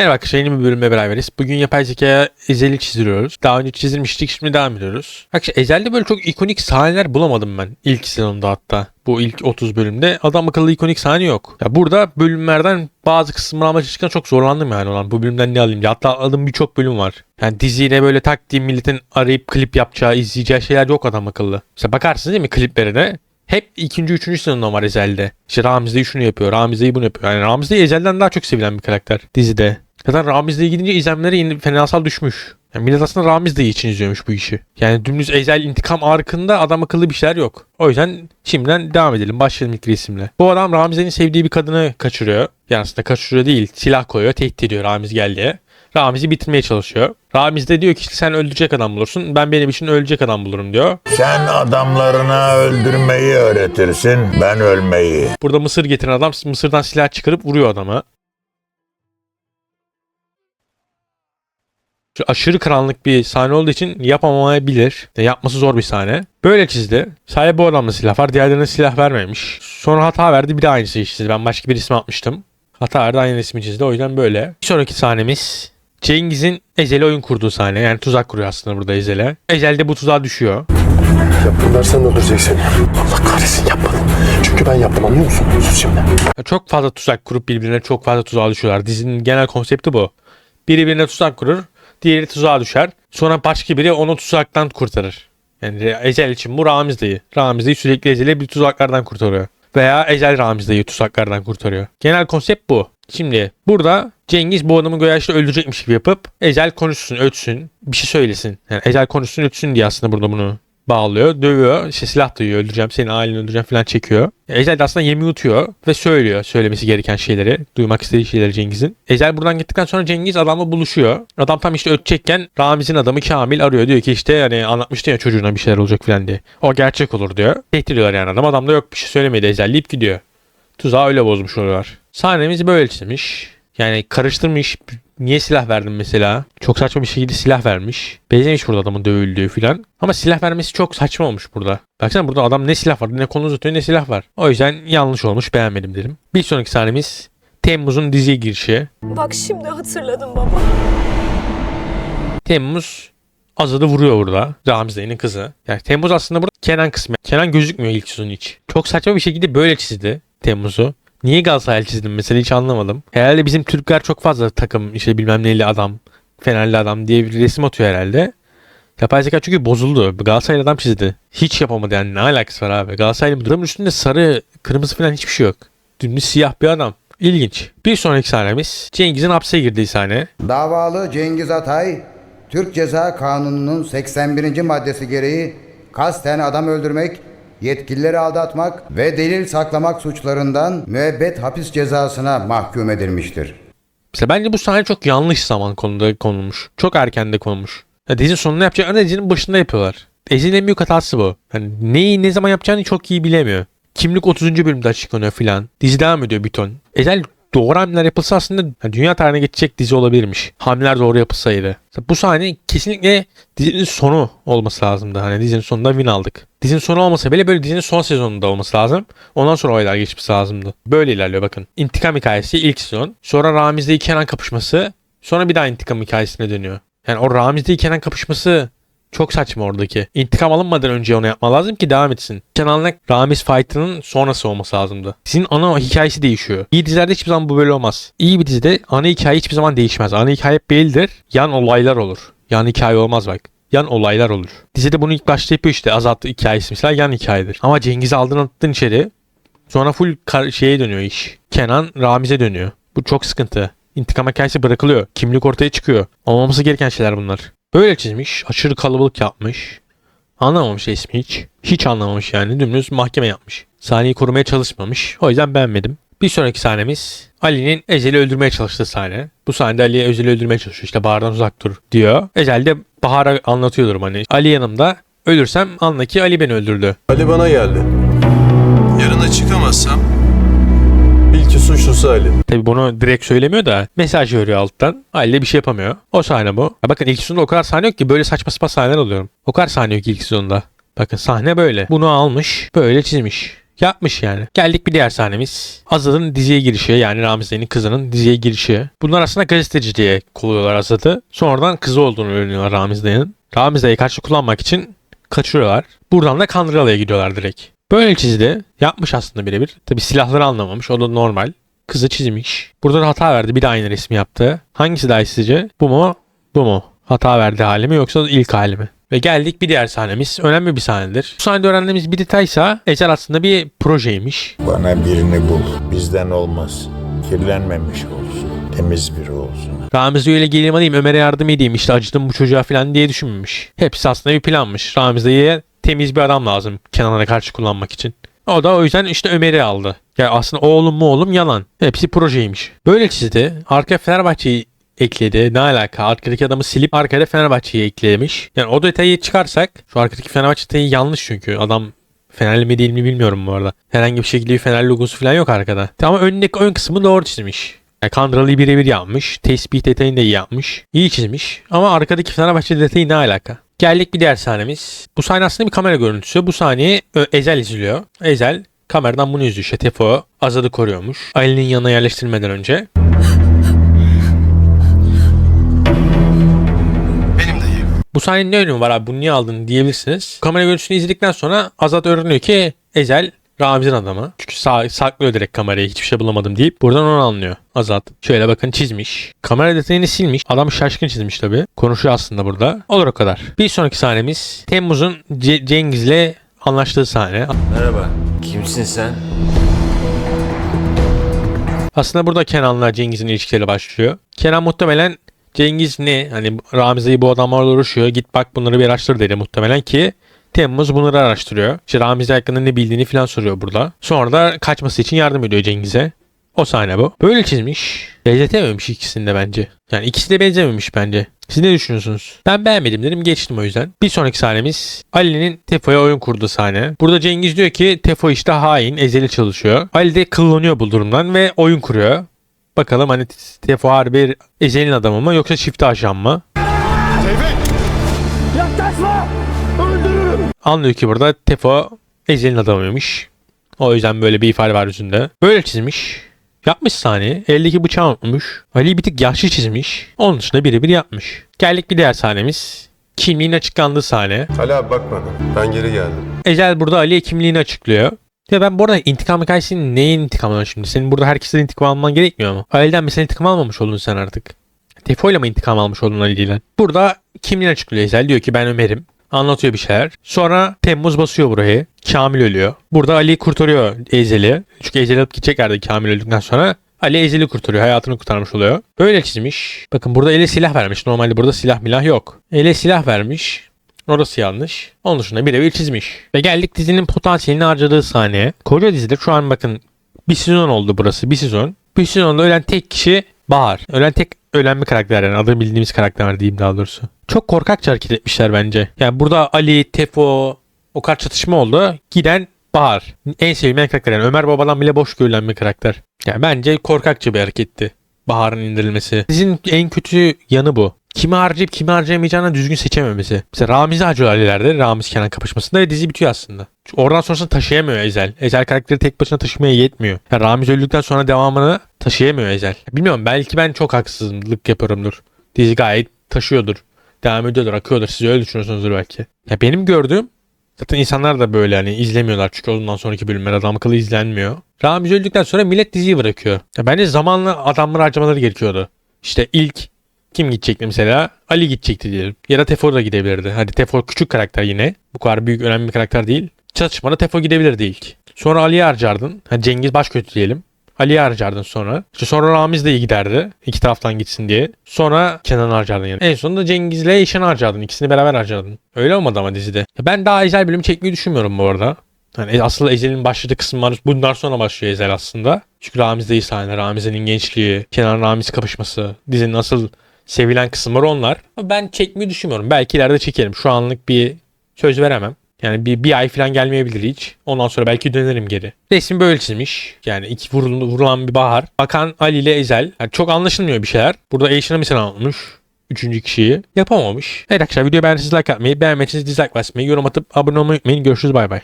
Merhaba arkadaşlar yeni bir bölümle beraberiz. Bugün yapay zekaya Ezel'i çiziyoruz. Daha önce çizilmiştik şimdi devam ediyoruz. Arkadaşlar Ezel'de böyle çok ikonik sahneler bulamadım ben. ilk sezonda hatta. Bu ilk 30 bölümde adam akıllı ikonik sahne yok. Ya burada bölümlerden bazı kısımlar ama çıkan çok zorlandım yani olan. Bu bölümden ne alayım diye. Hatta aldığım birçok bölüm var. Yani diziyle böyle tak diye milletin arayıp klip yapacağı, izleyeceği şeyler yok adam akıllı. Mesela bakarsınız değil mi kliplerine? Hep ikinci, üçüncü sezonda var Ezel'de. İşte Ramiz Bey şunu yapıyor, Ramiz Bey bunu yapıyor. Yani Ramiz Bey Ezel'den daha çok sevilen bir karakter dizide. Zaten Ramiz Bey gidince izlenmeleri yine fenasal düşmüş. Yani millet aslında Ramiz Bey için izliyormuş bu işi. Yani dümdüz Ezel intikam arkında adam akıllı bir şeyler yok. O yüzden şimdiden devam edelim. Başlayalım ilk resimle. Bu adam Ramiz Bey'in sevdiği bir kadını kaçırıyor. Yani aslında kaçırıyor değil. Silah koyuyor, tehdit ediyor Ramiz gel diye. Ramiz'i bitirmeye çalışıyor. Ramiz de diyor ki işte sen öldürecek adam bulursun. Ben benim için ölecek adam bulurum diyor. Sen adamlarına öldürmeyi öğretirsin, ben ölmeyi. Burada mısır getiren adam mısırdan silah çıkarıp vuruyor adamı. Şu aşırı karanlık bir sahne olduğu için yapamayabilir. Yani yapması zor bir sahne. Böyle çizdi. Sadece bu adamda silah var. Diğerlerine silah vermemiş. Sonra hata verdi. Bir de aynısı çizdi. Ben başka bir resim atmıştım. Hata verdi aynı resmi çizdi. O yüzden böyle. Bir sonraki sahnemiz Cengiz'in Ezel'e oyun kurduğu sahne. Yani tuzak kuruyor aslında burada Ezel'e. Ezel de bu tuzağa düşüyor. Yaptım dersen öldürecek seni. Allah kahretsin yapmadım. Çünkü ben yaptım anlıyor musun? Sus şimdi. Çok fazla tuzak kurup birbirine çok fazla tuzağa düşüyorlar. Dizinin genel konsepti bu. Biri birine tuzak kurur, diğeri tuzağa düşer. Sonra başka biri onu tuzaktan kurtarır. Yani Ecel için bu Ramiz dayı. Sürekli Ecel'i bir tuzaklardan kurtarıyor. Veya Ecel Ramiz tuzaklardan kurtarıyor. Genel konsept bu. Şimdi burada Cengiz bu adamı işte öldürecekmiş gibi yapıp Ecel konuşsun, ötsün, bir şey söylesin. Yani Ecel konuşsun, ötsün diye aslında burada bunu bağlıyor, dövüyor, işte silah dayıyor, öldüreceğim seni, aileni öldüreceğim falan çekiyor. Ecel de aslında yemi yutuyor ve söylüyor söylemesi gereken şeyleri, duymak istediği şeyleri Cengiz'in. Ecel buradan gittikten sonra Cengiz adamla buluşuyor. Adam tam işte ötecekken Ramiz'in adamı Kamil arıyor. Diyor ki işte hani anlatmıştın ya çocuğuna bir şeyler olacak falan diye. O gerçek olur diyor. Tehdit yani adam. Adam da yok bir şey söylemedi Ecel deyip gidiyor. Tuzağı öyle bozmuş oluyorlar. Sahnemizi böyle çizmiş. Yani karıştırmış. Niye silah verdin mesela? Çok saçma bir şekilde silah vermiş. Benzemiş burada adamın dövüldüğü falan. Ama silah vermesi çok saçma olmuş burada. Baksana burada adam ne silah var ne konu uzatıyor ne silah var. O yüzden yanlış olmuş beğenmedim dedim. Bir sonraki sahnemiz Temmuz'un diziye girişi. Bak şimdi hatırladım baba. Temmuz Azad'ı vuruyor burada. Ramiz dayının kızı. Yani Temmuz aslında burada Kenan kısmı. Kenan gözükmüyor ilk sezon hiç. Çok saçma bir şekilde böyle çizdi Temmuz'u. Niye Galatasaray çizdim mesela hiç anlamadım. Herhalde bizim Türkler çok fazla takım işte bilmem neyli adam, Fenerli adam diye bir resim atıyor herhalde. Yapay zeka çünkü bozuldu. Galatasaraylı adam çizdi. Hiç yapamadı yani ne alakası var abi. Galatasaraylı adamın üstünde sarı, kırmızı falan hiçbir şey yok. Dümdüz siyah bir adam. İlginç. Bir sonraki sahnemiz Cengiz'in hapse girdiği sahne. Davalı Cengiz Atay, Türk Ceza Kanunu'nun 81. maddesi gereği kasten adam öldürmek, yetkilileri aldatmak ve delil saklamak suçlarından müebbet hapis cezasına mahkum edilmiştir. Mesela bence bu sahne çok yanlış zaman konuda konulmuş. Çok erken de konulmuş. Ya dizinin sonunda yapacaklarını dizinin başında yapıyorlar. En büyük hatası bu. Yani neyi ne zaman yapacağını çok iyi bilemiyor. Kimlik 30. bölümde açıklanıyor filan. Dizi devam ediyor bir ton. Ezel doğru hamleler yapılsa aslında dünya tarihine geçecek dizi olabilirmiş. Hamleler doğru yapılsaydı. Bu sahne kesinlikle dizinin sonu olması lazımdı. Hani dizinin sonunda win aldık. Dizinin sonu olmasa bile böyle dizinin son sezonunda olması lazım. Ondan sonra olaylar geçmesi lazımdı. Böyle ilerliyor bakın. İntikam hikayesi ilk sezon. Sonra Ramiz'le Kenan kapışması. Sonra bir daha intikam hikayesine dönüyor. Yani o Ramiz'le Kenan kapışması çok saçma oradaki. İntikam alınmadan önce onu yapma lazım ki devam etsin. Kenan'la Ramiz fight'ının sonrası olması lazımdı. Sizin ana hikayesi değişiyor. İyi dizilerde hiçbir zaman bu böyle olmaz. İyi bir dizide ana hikaye hiçbir zaman değişmez. Ana hikaye hep. Yan olaylar olur. Yan hikaye olmaz bak. Yan olaylar olur. Dizide bunu ilk başta yapıyor işte. Azatlı hikayesi mesela yan hikayedir. Ama Cengiz'i aldın attın içeri. Sonra full şeye dönüyor iş. Kenan Ramiz'e dönüyor. Bu çok sıkıntı. İntikam hikayesi bırakılıyor. Kimlik ortaya çıkıyor. Olmaması gereken şeyler bunlar. Böyle çizmiş. Aşırı kalabalık yapmış. Anlamamış resmi hiç. Hiç anlamamış yani. Dümdüz mahkeme yapmış. Sahneyi korumaya çalışmamış. O yüzden beğenmedim. Bir sonraki sahnemiz Ali'nin Ezel'i öldürmeye çalıştığı sahne. Bu sahnede Ali Ezel'i öldürmeye çalışıyor. İşte Bahar'dan uzak dur diyor. Ezel de Bahar'a anlatıyor durum hani. Ali yanımda. Ölürsem anla ki Ali beni öldürdü. Ali bana geldi. Yarına çıkamazsam ki suçlusu Ali. Tabi bunu direkt söylemiyor da mesaj veriyor alttan. Ali de bir şey yapamıyor. O sahne bu. Ya bakın ilk sezonda o kadar sahne yok ki böyle saçma sapan sahneler alıyorum. O kadar sahne yok ilk sezonda. Bakın sahne böyle. Bunu almış böyle çizmiş. Yapmış yani. Geldik bir diğer sahnemiz. Azad'ın diziye girişi yani Ramiz Dayı'nın kızının diziye girişi. Bunlar aslında gazeteci diye kovuyorlar Azad'ı. Sonradan kızı olduğunu öğreniyorlar Ramiz Dayı'nın. Ramiz Dayı'yı karşı kullanmak için kaçırıyorlar. Buradan da Kandıralı'ya gidiyorlar direkt. Böyle çizdi. Yapmış aslında birebir. Tabi silahları anlamamış. O da normal. Kızı çizmiş. Burada da hata verdi. Bir de aynı resmi yaptı. Hangisi daha iyi sizce? Bu mu? Bu mu? Hata verdi hali mi yoksa ilk hali mi? Ve geldik bir diğer sahnemiz. Önemli bir sahnedir. Bu sahnede öğrendiğimiz bir detaysa Ecel aslında bir projeymiş. Bana birini bul. Bizden olmaz. Kirlenmemiş olsun. Temiz biri olsun. Ramiz öyle geleyim alayım Ömer'e yardım edeyim işte acıdım bu çocuğa falan diye düşünmemiş. Hepsi aslında bir planmış. Ramiz dayıya temiz bir adam lazım Kenan'a karşı kullanmak için. O da o yüzden işte Ömer'i aldı. Yani aslında oğlum mu oğlum yalan. Hepsi projeymiş. Böyle çizdi. Arkaya Fenerbahçe'yi ekledi. Ne alaka? Arkadaki adamı silip arkada Fenerbahçe'yi eklemiş. Yani o detayı çıkarsak şu arkadaki Fenerbahçe detayı yanlış çünkü. Adam Fenerli mi değil mi bilmiyorum bu arada. Herhangi bir şekilde bir Fener logosu falan yok arkada. Ama önündeki ön kısmı doğru çizmiş. Yani Kandralı'yı birebir yapmış. Tespih detayını da iyi yapmış. İyi çizmiş. Ama arkadaki Fenerbahçe detayı ne alaka? Geldik bir diğer sahnemiz. Bu sahne aslında bir kamera görüntüsü. Bu sahneyi Ezel izliyor. Ezel kameradan bunu izliyor. İşte Tefo Azad'ı koruyormuş. Ali'nin yanına yerleştirilmeden önce. Bu sahnenin ne önemi var abi bunu niye aldın diyebilirsiniz. Kamera görüntüsünü izledikten sonra Azat öğreniyor ki Ezel Ramiz'in adamı. Çünkü sağ, saklıyor direkt kamerayı hiçbir şey bulamadım deyip buradan onu anlıyor Azat. Şöyle bakın çizmiş. Kamera detayını silmiş. Adam şaşkın çizmiş tabii. Konuşuyor aslında burada. Olur o kadar. Bir sonraki sahnemiz Temmuz'un Ce- Cengiz'le anlaştığı sahne. Merhaba. Kimsin sen? Aslında burada Kenan'la Cengiz'in ilişkileri başlıyor. Kenan muhtemelen Cengiz ne? Hani Ramize'yi bu adamlarla uğraşıyor. Git bak bunları bir araştır dedi muhtemelen ki Temmuz bunları araştırıyor. İşte Ramize hakkında ne bildiğini falan soruyor burada. Sonra da kaçması için yardım ediyor Cengiz'e. O sahne bu. Böyle çizmiş. Benzetememiş ikisini de bence. Yani ikisi de benzememiş bence. Siz ne düşünüyorsunuz? Ben beğenmedim dedim geçtim o yüzden. Bir sonraki sahnemiz Ali'nin Tefo'ya oyun kurduğu sahne. Burada Cengiz diyor ki Tefo işte hain, ezeli çalışıyor. Ali de kıllanıyor bu durumdan ve oyun kuruyor. Bakalım hani Tefo harbi ezelin adamı mı yoksa çifte ajan mı? Anlıyor ki burada Tefo Ezel'in adamıymış. O yüzden böyle bir ifade var yüzünde. Böyle çizmiş. Yapmış sahneyi. Eldeki bıçağı unutmuş. Ali bir tık yaşlı çizmiş. Onun dışında birebir yapmış. Geldik bir diğer sahnemiz. Kimliğin açıklandığı sahne. Hala bakmadım. Ben geri geldim. Ecel burada Ali'ye kimliğini açıklıyor. Ya ben burada intikam hikayesinin neyin intikam alıyorsun şimdi? Senin burada herkesten intikam alman gerekmiyor mu? Ali'den mesela intikam almamış oldun sen artık. Tefo'yla mı intikam almış oldun Ali'yle? Burada kimliğini açıklıyor Ecel. Diyor ki ben Ömer'im. Anlatıyor bir şeyler. Sonra Temmuz basıyor burayı. Kamil ölüyor. Burada Ali kurtarıyor Ezel'i. Çünkü Ezel'i alıp gideceklerdi Kamil öldükten sonra. Ali Ezel'i kurtarıyor. Hayatını kurtarmış oluyor. Böyle çizmiş. Bakın burada ele silah vermiş. Normalde burada silah milah yok. Ele silah vermiş. Orası yanlış. Onun dışında birebir çizmiş. Ve geldik dizinin potansiyelini harcadığı sahneye. Koca dizide şu an bakın bir sezon oldu burası. Bir sezon. Bir sezonda ölen tek kişi Bahar. Ölen tek ölen bir karakter yani adını bildiğimiz karakter diyeyim daha doğrusu. Çok korkakça hareket etmişler bence. Yani burada Ali, Tefo o kadar çatışma oldu. Giden Bahar. En sevdiğim karakter yani Ömer Baba'dan bile boş görülen bir karakter. Yani bence korkakça bir hareketti. Bahar'ın indirilmesi. Dizinin en kötü yanı bu. Kimi harcayıp kimi harcayamayacağını düzgün seçememesi. Mesela Ramiz'i harcıyor Ali'lerde. Ramiz Kenan kapışmasında ve dizi bitiyor aslında. Oradan sonrasını taşıyamıyor Ezel. Ezel karakteri tek başına taşımaya yetmiyor. Yani Ramiz öldükten sonra devamını taşıyamıyor Ezel. Bilmiyorum belki ben çok haksızlık yapıyorumdur. Dizi gayet taşıyordur. Devam ediyordur, akıyordur. Siz öyle düşünüyorsunuzdur belki. Ya benim gördüğüm Zaten insanlar da böyle hani izlemiyorlar çünkü ondan sonraki bölümler adam akıllı izlenmiyor. Ramiz öldükten sonra millet diziyi bırakıyor. Ya bence zamanla adamları harcamaları gerekiyordu. İşte ilk kim gidecekti mesela? Ali gidecekti diyelim. Ya da Tefo da gidebilirdi. Hadi Tefo küçük karakter yine. Bu kadar büyük önemli bir karakter değil. Çatışmada Tefo gidebilirdi ilk. Sonra Ali'yi harcardın. Ha, Cengiz baş kötü diyelim. Ali'yi harcardın sonra. İşte sonra Ramiz de iyi giderdi. İki taraftan gitsin diye. Sonra Kenan harcardın yani. En sonunda Cengiz'le Eşen harcardın. İkisini beraber harcardın. Öyle olmadı ama dizide. Ben daha Ezel bölüm çekmeyi düşünmüyorum bu arada. Yani asıl Ezel'in başladığı kısım var. Bundan sonra başlıyor Ezel aslında. Çünkü Ramiz'de iyi sahneler. Ramiz'in gençliği, Kenan Ramiz kapışması. Dizinin asıl sevilen kısımları onlar. Ama Ben çekmeyi düşünmüyorum. Belki ileride çekerim. Şu anlık bir söz veremem. Yani bir, bir ay falan gelmeyebilir hiç. Ondan sonra belki dönerim geri. Resim böyle çizmiş. Yani iki vurul, vurulan bir bahar. Bakan Ali ile Ezel. Yani çok anlaşılmıyor bir şeyler. Burada Eşin'e mesela almış. Üçüncü kişiyi yapamamış. Evet arkadaşlar videoyu beğendiyseniz like atmayı, beğenmediyseniz dislike basmayı, yorum atıp abone olmayı unutmayın. Görüşürüz bay bay.